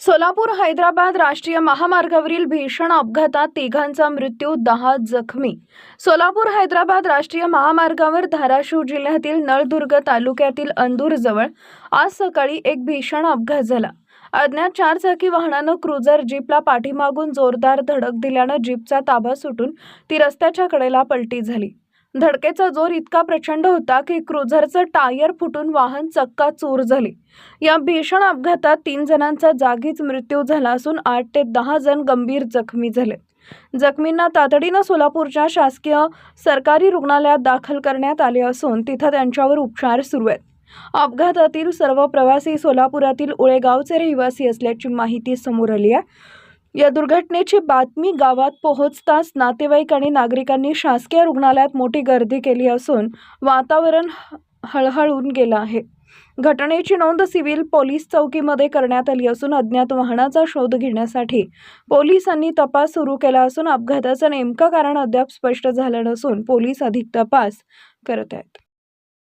सोलापूर हैदराबाद राष्ट्रीय महामार्गावरील भीषण अपघातात तिघांचा मृत्यू दहा जखमी. सोलापूर हैदराबाद राष्ट्रीय महामार्गावर धाराशिव जिल्ह्यातील नळदुर्ग तालुक्यातील अंदूरजवळ आज सकाळी एक भीषण अपघात झाला. अज्ञात चारचाकी वाहनानं क्रुझर जीपला पाठीमागून जोरदार धडक दिल्यानं जीपचा ताबा सुटून ती रस्त्याच्या कडेला पलटी झाली. धडकेचा जोर इतका प्रचंड होता की क्रुझरचं टायर फुटून वाहन चक्का चूर झाले. या भीषण अपघातात तीन जणांचा जागीच मृत्यू झाला असून आठ ते दहा जण गंभीर जखमी झाले. जखमींना तातडीनं सोलापूरच्या शासकीय सरकारी रुग्णालयात दाखल करण्यात आले असून तिथं त्यांच्यावर उपचार सुरू आहेत. अपघातातील सर्व प्रवासी सोलापुरातील उळेगावचे रहिवासी असल्याची माहिती समोर आली आहे. या दुर्घटनेची बातमी गावात पोहोचताच नातेवाईक आणि नागरिकांनी शासकीय रुग्णालयात मोठी गर्दी केली असून वातावरण ह- हळहळून गेलं आहे. घटनेची नोंद सिव्हिल पोलीस चौकीमध्ये करण्यात आली असून अज्ञात वाहनाचा शोध घेण्यासाठी पोलिसांनी तपास सुरू केला असून अपघाताचं नेमकं कारण अद्याप स्पष्ट झालं नसून पोलीस अधिक तपास करत आहेत.